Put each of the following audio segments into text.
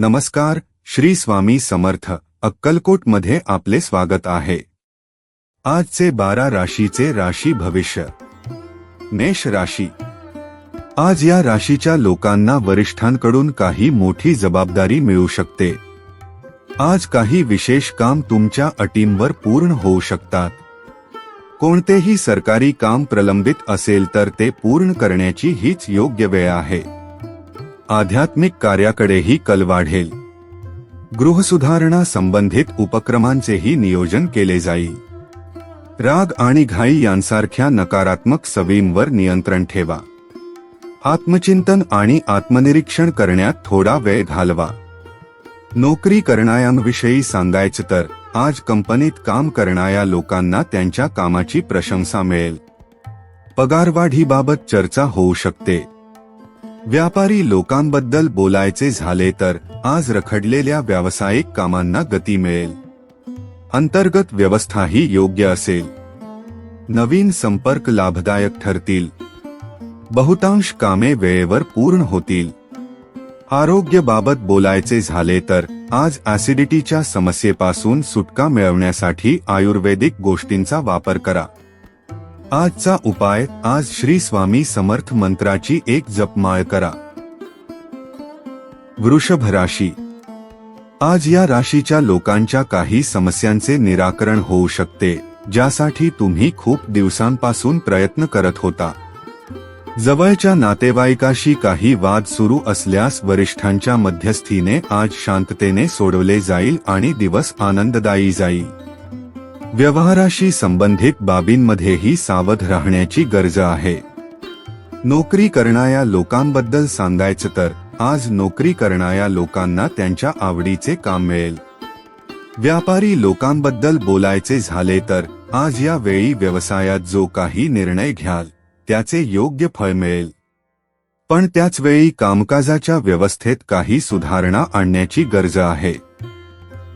नमस्कार श्री स्वामी समर्थ अक्कलकोटमध्ये आपले स्वागत आहे. आजचे बारा राशीचे राशी भविष्य. मेष राशी. आज या राशीच्या लोकांना वरिष्ठांकडून काही मोठी जबाबदारी मिळू शकते. आज काही विशेष काम तुमच्या अटींवर पूर्ण होऊ शकतात. कोणतेही सरकारी काम प्रलंबित असेल तर ते पूर्ण करण्याची हीच योग्य वेळ आहे. आध्यात्मिक कार्याकडेही कल वाढेल. गृहसुधारणा संबंधित उपक्रमांचेही नियोजन केले जाईल. राग आणि घाई यांसारख्या नकारात्मक सवयींवर नियंत्रण ठेवा. आत्मचिंतन आणि आत्मनिरीक्षण करण्यात थोडा वेळ घालवा. नोकरी करणाऱ्यांविषयी सांगायचं तर आज कंपनीत काम करणाऱ्या लोकांना त्यांच्या कामाची प्रशंसा मिळेल. पगारवाढीबाबत चर्चा होऊ शकते. व्यापारी लोकांबद्दल बोलायचे झाले तर आज रखडलेल्या व्यावसायिक कामांना गती मिळेल. अंतर्गत व्यवस्थाही योग्य असेल. नवीन संपर्क लाभदायक ठरतील. बहुतांश कामे वेळेवर पूर्ण होतील. आरोग्यबाबत बोलायचे झाले तर आज ऍसिडिटीच्या समस्येपासून सुटका मिळवण्यासाठी आयुर्वेदिक गोष्टींचा वापर करा. आजचा उपाय आज श्री स्वामी समर्थ मंत्राची एक जपमाळ करा. वृषभ राशी. आज या राशीच्या लोकांच्या काही समस्यांचे निराकरण होऊ शकते ज्यासाठी तुम्ही खूप दिवसांपासून प्रयत्न करत होता. जवळच्या नातेवाईकाशी काही वाद सुरू असल्यास वरिष्ठांच्या मध्यस्थीने आज शांततेने सोडवले जाईल आणि दिवस आनंददायी जाईल. व्यवहाराशी संबंधित बाबींमध्येही सावध राहण्याची गरज आहे. नोकरी करणाऱ्या लोकांबद्दल सांगायचं तर आज नोकरी करणाऱ्या लोकांना त्यांच्या आवडीचे काम मिळेल. व्यापारी लोकांबद्दल बोलायचे झाले तर आज या वेळी व्यवसायात जो काही निर्णय घ्याल त्याचे योग्य फळ मिळेल. पण त्याच वेळी कामकाजाच्या व्यवस्थेत काही सुधारणा आणण्याची गरज आहे.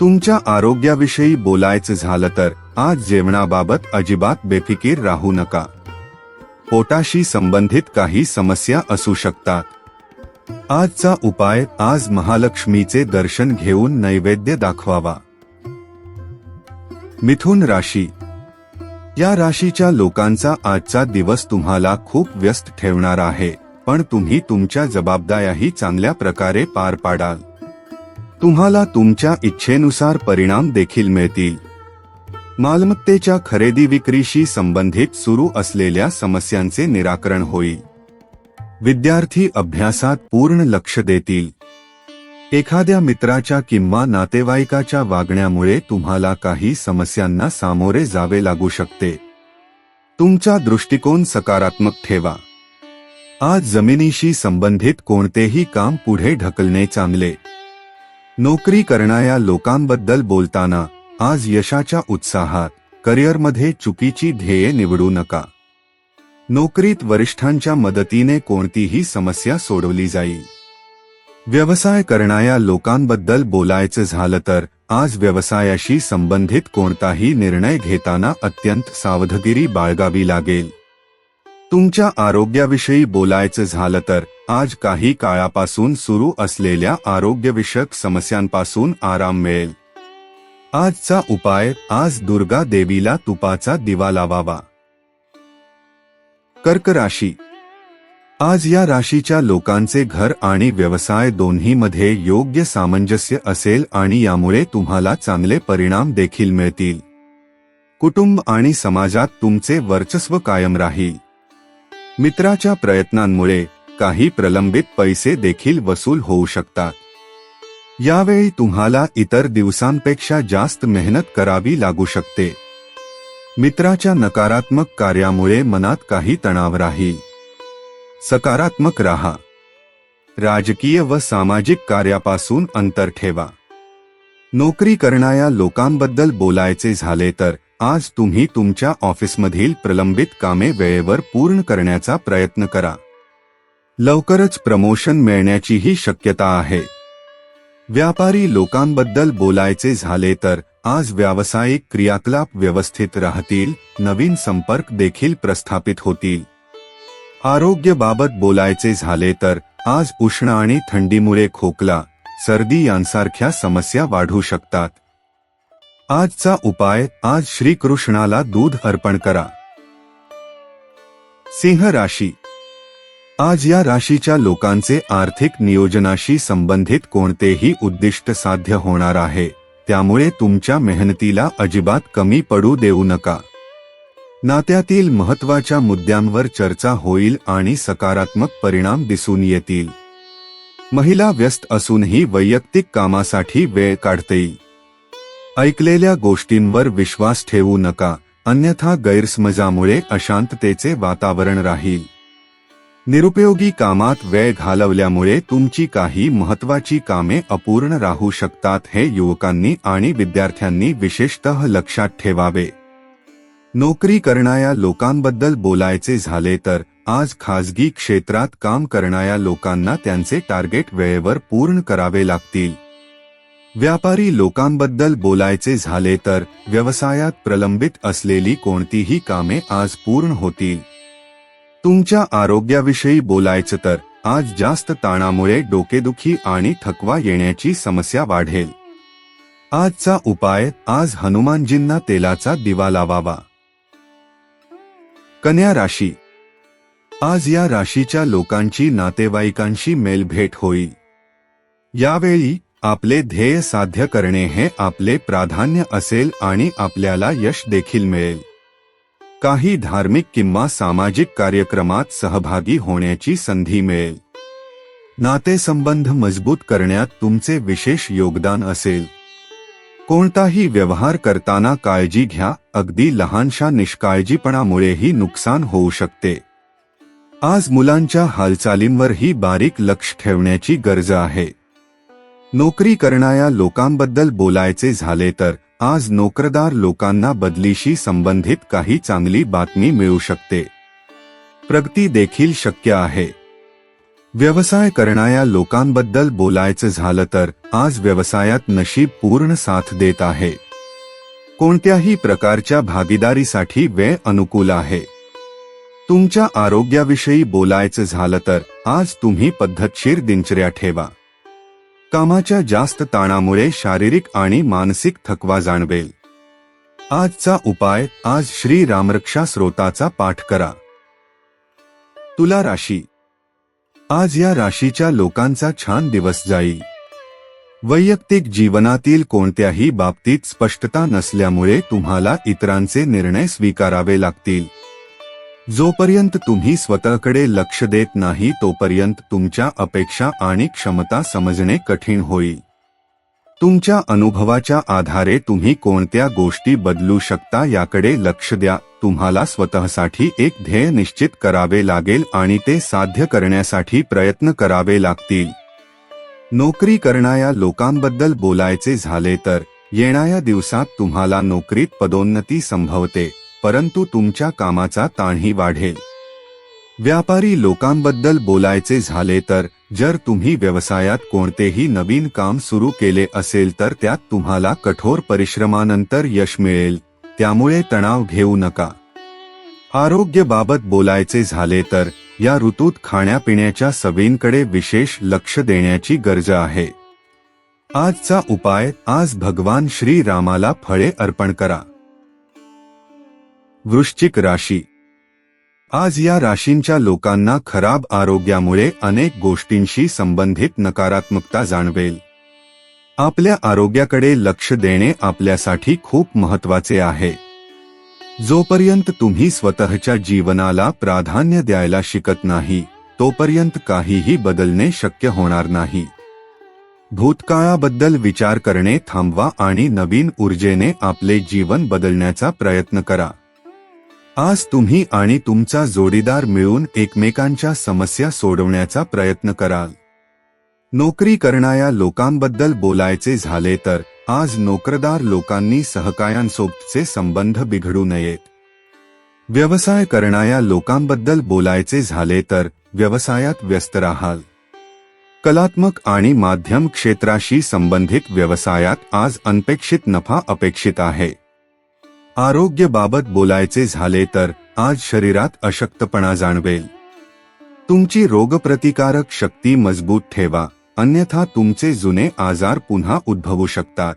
तुमच्या आरोग्याविषयी बोलायचं झालं तर आज जेवणाबाबत अजिबात बेफिकीर राहू नका. पोटाशी संबंधित काही समस्या असू शकतात. आजचा उपाय आज महालक्ष्मीचे दर्शन घेऊन नैवेद्य दाखवावा. मिथुन राशी. या राशीच्या लोकांचा आजचा दिवस तुम्हाला खूप व्यस्त ठेवणार आहे पण तुम्ही तुमच्या जबाबदाऱ्याही चांगल्या प्रकारे पार पाडाल. तुम्हाला तुमच्या इच्छेनुसार परिणाम देखील मिळतील. मालमत्तेच्या खरेदी विक्रीशी संबंधित सुरू असलेल्या समस्यांचे निराकरण होईल. विद्यार्थी अभ्यासात पूर्ण लक्ष देतील. एखाद्या मित्राच्या किंवा नातेवाईकाच्या वागण्यामुळे तुम्हाला काही समस्यांना सामोरे जावे लागू शकते. तुमचा दृष्टिकोन सकारात्मक ठेवा. आज जमिनीशी संबंधित कोणतेही काम पुढे ढकलणे चांगले. नोकरी करणाऱ्या लोकांबद्दल बोलताना आज यशाच्या उत्साहात करिअरमध्ये चुकीची ध्येये निवडू नका. नोकरीत वरिष्ठांच्या मदतीने कोणतीही समस्या सोडवली जाईल. व्यवसाय करणाऱ्या लोकांबद्दल बोलायचं झालं तर आज व्यवसायाशी संबंधित कोणताही निर्णय घेताना अत्यंत सावधगिरी बाळगावी लागेल. तुमच्या आरोग्याविषयी बोलायचं झालं तर आज काही काळापासून सुरू असलेल्या आरोग्यविषयक समस्यांपासून आराम मिळेल. आजचा उपाय आज दुर्गा देवीला तुपाचा दिवा लावावा. कर्क राशी. आज या राशीच्या लोकांचे घर आणि व्यवसाय दोन्हीमध्ये योग्य सामंजस्य असेल आणि यामुळे तुम्हाला चांगले परिणाम देखील मिळतील. कुटुंब आणि समाजात तुमचे वर्चस्व कायम राहील. मित्राच्या प्रयत्नांमुळे काही प्रलंबित पैसे देखील वसूल होऊ शकतात. यावेळी तुम्हाला इतर दिवसांपेक्षा जास्त मेहनत करावी लागू शकते. मित्राच्या नकारात्मक कार्यामुळे मनात काही तणाव राहील. सकारात्मक राहा. राजकीय व सामाजिक कार्यापासून अंतर ठेवा. नोकरी करणाऱ्या लोकांबद्दल बोलायचे झाले तर आज तुम्ही तुमच्या ऑफिसमधील प्रलंबित कामे वेळेवर पूर्ण करण्याचा प्रयत्न करा. लवकरच प्रमोशन मिळण्याचीही शक्यता आहे. व्यापारी लोकांबद्दल बोलायचे झाले तर आज व्यावसायिक क्रियाकलाप व्यवस्थित राहतील नवीन संपर्क देखील प्रस्थापित होतील. आरोग्यबाबत बोलायचे झाले तर आज उष्ण आणि थंडीमुळे खोकला सर्दी यांसारख्या समस्या वाढू शकतात. आजचा उपाय आज श्रीकृष्णाला दूध अर्पण करा. सिंह राशी. आज या राशीच्या लोकांचे आर्थिक नियोजनाशी संबंधित कोणतेही उद्दिष्ट साध्य होणार आहे त्यामुळे तुमच्या मेहनतीला अजिबात कमी पडू देऊ नका. नात्यातील महत्त्वाच्या मुद्द्यांवर चर्चा होईल आणि सकारात्मक परिणाम दिसून येतील. महिला व्यस्त असूनही वैयक्तिक कामासाठी वेळ काढता येईल. ऐकलेल्या गोष्टींवर विश्वास ठेवू नका अन्यथा गैरसमजामुळे अशांततेचे वातावरण राहील. निरुपयोगी कामात वेळ घालवल्यामुळे तुमची काही महत्वाची कामे अपूर्ण राहू शकतात हे युवकांनी आणि विद्यार्थ्यांनी विशेषतः लक्षात ठेवावे. नोकरी करणाऱ्या लोकांबद्दल बोलायचे झाले तर आज खाजगी क्षेत्रात काम करणाऱ्या लोकांना त्यांचे टार्गेट वेळेवर पूर्ण करावे लागतील. व्यापारी लोकांबद्दल बोलायचे झाले तर व्यवसायात प्रलंबित असलेली कोणतीही कामे आज पूर्ण होतील. तुमच्या आरोग्याविषयी बोलायचं तर आज जास्त ताणामुळे डोकेदुखी आणि थकवा येण्याची समस्या वाढेल. आजचा उपाय आज हनुमानजींना तेलाचा दिवा लावावा. कन्या राशी. आज या राशीच्या लोकांची नातेवाईकांशी मेलभेट होईल. यावेळी आपले ध्येय साध्य करणे हे आपले प्राधान्य असेल आणि आपल्याला यश देखील मिळेल. काही धार्मिक किंवा सामाजिक कार्यक्रमात सहभागी होण्याची संधी मिळेल. नातेसंबंध मजबूत करण्यात तुमचे विशेष योगदान असेल. कोणताही व्यवहार करताना काळजी घ्या अगदी लहानशा निष्काळजीपणामुळेही नुकसान होऊ शकते. आज मुलांच्या हालचालींवरही बारीक लक्ष ठेवण्याची गरज आहे. नोकरी करणाऱ्या लोकांबद्दल बोलायचे झाले तर आज नोकरदार लोकांना बदलीशी संबंधित काही चांगली बातमी मिळू शकते. प्रगती देखील शक्य आहे. व्यवसाय करणाऱ्या लोकांबद्दल बोलायचं झालं तर आज व्यवसायात नशीब पूर्ण साथ देत आहे. कोणत्याही प्रकारच्या भागीदारीसाठी वेळ अनुकूल आहे. तुमच्या आरोग्याविषयी बोलायचं झालं तर आज तुम्ही पद्धतशीर दिनचर्या ठेवा. कामाच्या जास्त ताणामुळे शारीरिक आणि मानसिक थकवा जाणवेल. आजचा उपाय आज श्री रामरक्षा स्रोताचा पाठ करा. तुला राशी. आज या राशीच्या लोकांचा छान दिवस जाईल. वैयक्तिक जीवनातील कोणत्याही बाबतीत स्पष्टता नसल्यामुळे तुम्हाला इतरांचे निर्णय स्वीकारावे लागतील. जोपर्यंत तुम्ही स्वतःकडे लक्ष देत नाही तोपर्यंत तुमच्या अपेक्षा आणि क्षमता समजणे कठीण होईल. तुमच्या अनुभवाच्या आधारे तुम्ही कोणत्या गोष्टी बदलू शकता याकडे लक्ष द्या. तुम्हाला स्वतःसाठी एक ध्येय निश्चित करावे लागेल आणि ते साध्य करण्यासाठी प्रयत्न करावे लागतील. नोकरी करणाऱ्या लोकांबद्दल बोलायचे झाले तर येणाऱ्या दिवसात तुम्हाला नोकरीत पदोन्नती संभवते. परंतु तुमच्या कामाचा ताणही वाढेल. व्यापारी लोकांबद्दल बोलायचे झाले तर जर तुम्ही व्यवसायात कोणतेही नवीन काम सुरू केले असेल तर त्यात तुम्हाला कठोर परिश्रमानंतर यश मिळेल त्यामुळे तणाव घेऊ नका. आरोग्याबाबत बोलायचे झाले तर या ऋतूत खाण्यापिण्याच्या सवयींकडे विशेष लक्ष देण्याची गरज आहे. आजचा उपाय आज भगवान श्री रामाला फळे अर्पण करा. वृश्चिक राशी. आज या राशींच्या लोकांना खराब आरोग्यामुळे अनेक गोष्टींशी संबंधित नकारात्मकता जाणवेल. आपल्या आरोग्याकडे लक्ष देणे आपल्यासाठी खूप महत्त्वाचे आहे. जोपर्यंत तुम्ही स्वतःच्या जीवनाला प्राधान्य द्यायला शिकत नाही तोपर्यंत काहीही बदलणे शक्य होणार नाही. भूतकाळाबद्दल विचार करणे थांबवा आणि नवीन ऊर्जेने आपले जीवन बदलण्याचा प्रयत्न करा. आज तुम्ही आणि तुमचा जोडीदार मिळून एकमेकांच्या समस्या सोडवण्याचा प्रयत्न कराल. नोकरी करणाऱ्या लोकांबद्दल बोलायचे झाले तर आज नोकरदार लोकांनी सहकायांसोबतचे संबंध बिघडू नयेत. व्यवसाय करणाऱ्या लोकांबद्दल बोलायचे झाले तर व्यवसायात व्यस्त राहाल. कलात्मक आणि माध्यम क्षेत्राशी संबंधित व्यवसायात आज अनपेक्षित नफा अपेक्षित आहे. आरोग्यबाबत बोलायचे झाले तर आज शरीरात अशक्तपणा जाणवेल. तुमची रोगप्रतिकारक शक्ती मजबूत ठेवा अन्यथा तुमचे जुने आजार पुन्हा उद्भवू शकतात.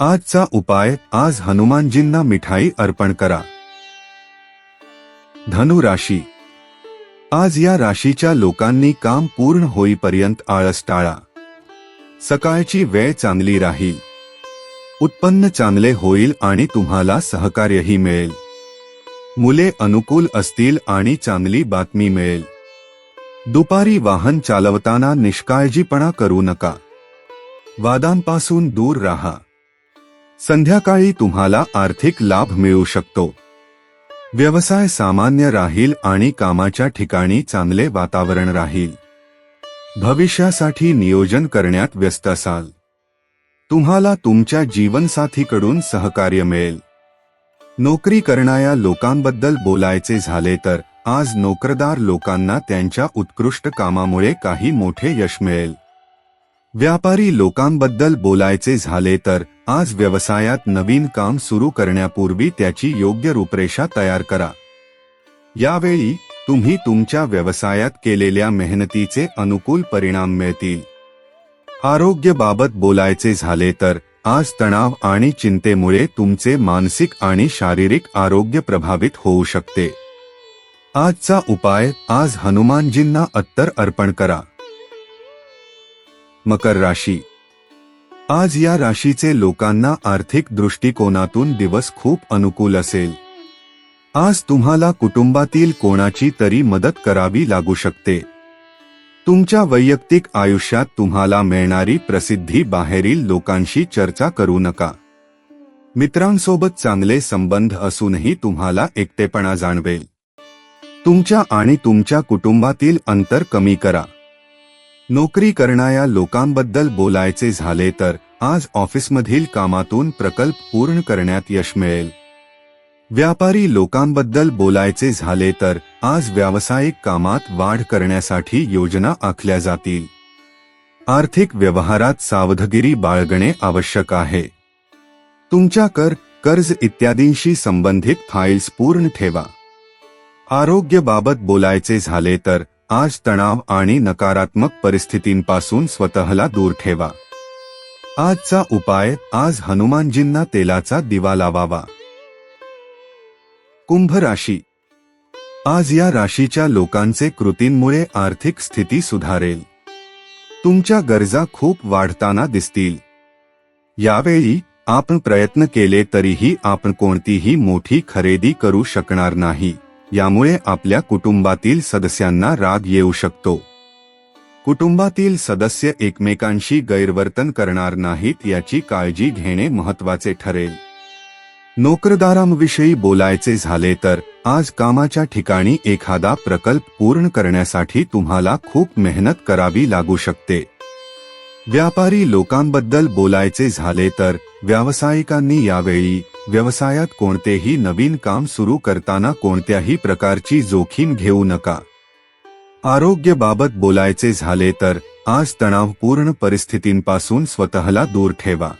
आजचा उपाय आज हनुमानजींना मिठाई अर्पण करा. धनु राशी आज या राशीच्या लोकांनी काम पूर्ण होईपर्यंत आळस टाळा. सकाळची वेळ चांगली राहील. उत्पन्न चांगले होईल आणि तुम्हाला सहकार्यही मिळेल. मुले अनुकूल असतील आणि चांगली बातमी मिळेल. दुपारी वाहन चालवताना निष्काळजीपणा करू नका. वादांपासून दूर राहा. संध्याकाळी तुम्हाला आर्थिक लाभ मिळू शकतो. व्यवसाय सामान्य राहील आणि कामाच्या ठिकाणी चांगले वातावरण राहील. भविष्यासाठी नियोजन करण्यात व्यस्त असाल. तुम्हाला तुमच्या जीवनसाथीकडून सहकार्य मिळेल. नोकरी करणाऱ्या लोकांबद्दल बोलायचे झाले तर आज नोकरदार लोकांना त्यांच्या उत्कृष्ट कामामुळे काही मोठे यश मिळेल. व्यापारी लोकांबद्दल बोलायचे झाले तर आज व्यवसायात नवीन काम सुरू करण्यापूर्वी त्याची योग्य रूपरेषा तयार करा. यावेळी तुम्ही तुमच्या व्यवसायात केलेल्या मेहनतीचे अनुकूल परिणाम मिळतील. आरोग्याबाबत बोलायचे झाले तर आज तणाव आणि चिंतेमुळे तुमचे मानसिक आणि शारीरिक आरोग्य प्रभावित होऊ शकते. आजचा उपाय आज हनुमानजींना अत्तर अर्पण करा. मकर राशी. आज या राशीचे लोकांना आर्थिक दृष्टिकोनातून दिवस खूप अनुकूल असेल. आज तुम्हाला कुटुंबातील कोणाची तरी मदत करावी लागू शकते. तुमच्या वैयक्तिक आयुष्यात तुम्हाला मिळणारी प्रसिद्धी बाहेरील लोकांशी चर्चा करू नका. मित्रांसोबत चांगले संबंध असूनही तुम्हाला एकटेपणा जाणवेल. तुमच्या आणि तुमच्या कुटुंबातील अंतर कमी करा. नोकरी करणाऱ्या लोकांबद्दल बोलायचे झाले तर आज ऑफिसमधील कामातून प्रकल्प पूर्ण करण्यात यश मिळेल. व्यापारी लोकांबद्दल बोलायचे झाले तर आज व्यावसायिक कामात वाढ करण्यासाठी योजना आखल्या जातील. आर्थिक व्यवहारात सावधगिरी बाळगणे आवश्यक आहे. तुमच्या कर कर्ज इत्यादींशी संबंधित फाईल्स पूर्ण ठेवा. आरोग्याबाबत बोलायचे झाले तर आज तणाव आणि नकारात्मक परिस्थितींपासून स्वतःला दूर ठेवा. आजचा उपाय आज हनुमानजींना तेलाचा दिवा लावावा. कुंभ राशी आज या राशीच्या लोकांचे कृतींमुळे आर्थिक स्थिती सुधारेल. तुमच्या गरजा खूप वाढताना दिसतील. यावेळी आपण प्रयत्न केले तरीही आपण कोणतीही मोठी खरेदी करू शकणार नाही. यामुळे आपल्या कुटुंबातील सदस्यांना राग येऊ शकतो. कुटुंबातील सदस्य एकमेकांशी गैरवर्तन करणार नाहीत याची काळजी घेणे महत्त्वाचे ठरेल. नोकरदारांविषयी बोलायचे झाले तर आज कामाच्या ठिकाणी एखादा प्रकल्प पूर्ण करण्यासाठी तुम्हाला खूप मेहनत करावी लागू शकते. व्यापारी लोकांबद्दल बोलायचे झाले तर व्यावसायिकांनी यावेळी व्यवसायात कोणतेही नवीन काम सुरू करताना कोणत्याही प्रकारची जोखीम घेऊ नका. आरोग्याबाबत बोलायचे झाले तर आज तणावपूर्ण परिस्थितींपासून स्वतःला दूर ठेवा.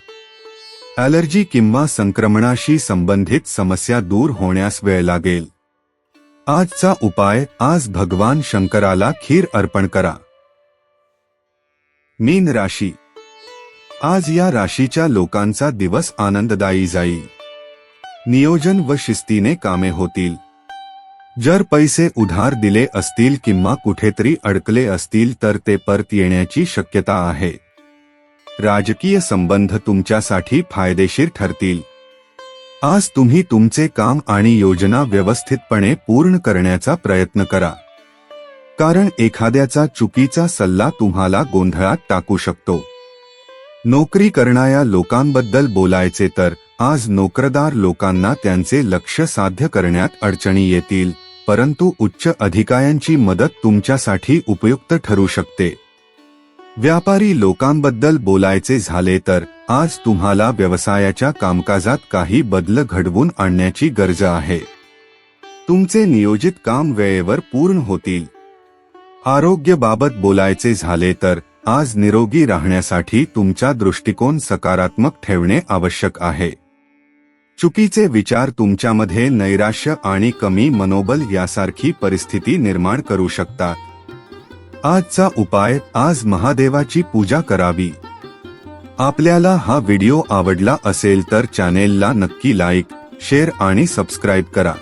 ॲलर्जी किंवा संक्रमणाशी संबंधित समस्या दूर होण्यास वेळ लागेल. आजचा उपाय आज भगवान शंकराला खीर अर्पण करा. मीन राशी. आज या राशीच्या लोकांचा दिवस आनंददायी जाईल. नियोजन व शिस्तीने कामे होतील. जर पैसे उधार दिले असतील किंवा कुठेतरी अडकले असतील तर ते परत येण्याची शक्यता आहे. राजकीय संबंध तुमच्यासाठी फायदेशीर ठरतील. आज तुम्ही तुमचे काम आणि योजना व्यवस्थितपणे पूर्ण करण्याचा प्रयत्न करा. कारण एखाद्याचा चुकीचा सल्ला तुम्हाला गोंधळात टाकू शकतो. नोकरी करणाऱ्या लोकांबद्दल बोलायचे तर आज नोकरदार लोकांना त्यांचे लक्ष साध्य करण्यात अडचणी येतील परंतु उच्च अधिकाऱ्यांची मदत तुमच्यासाठी उपयुक्त ठरू शकते. व्यापारी लोकांबद्दल बोलायचे झाले तर आज तुम्हाला व्यवसायाच्या कामकाजात काही बदल घडवून आणण्याची गरज आहे. तुमचे नियोजित काम वेळेवर पूर्ण होतील. आरोग्यबाबत बोलायचे झाले तर आज निरोगी राहण्यासाठी तुमचा दृष्टिकोन सकारात्मक ठेवणे आवश्यक आहे. चुकीचे विचार तुमच्यामध्ये नैराश्य आणि कमी मनोबल यासारखी परिस्थिती निर्माण करू शकतात. आजचा उपाय आज महादेवाची पूजा करावी. आपल्याला हा व्हिडिओ आवडला असेल तर चॅनेलला नक्की लाईक शेअर आणि सबस्क्राईब करा.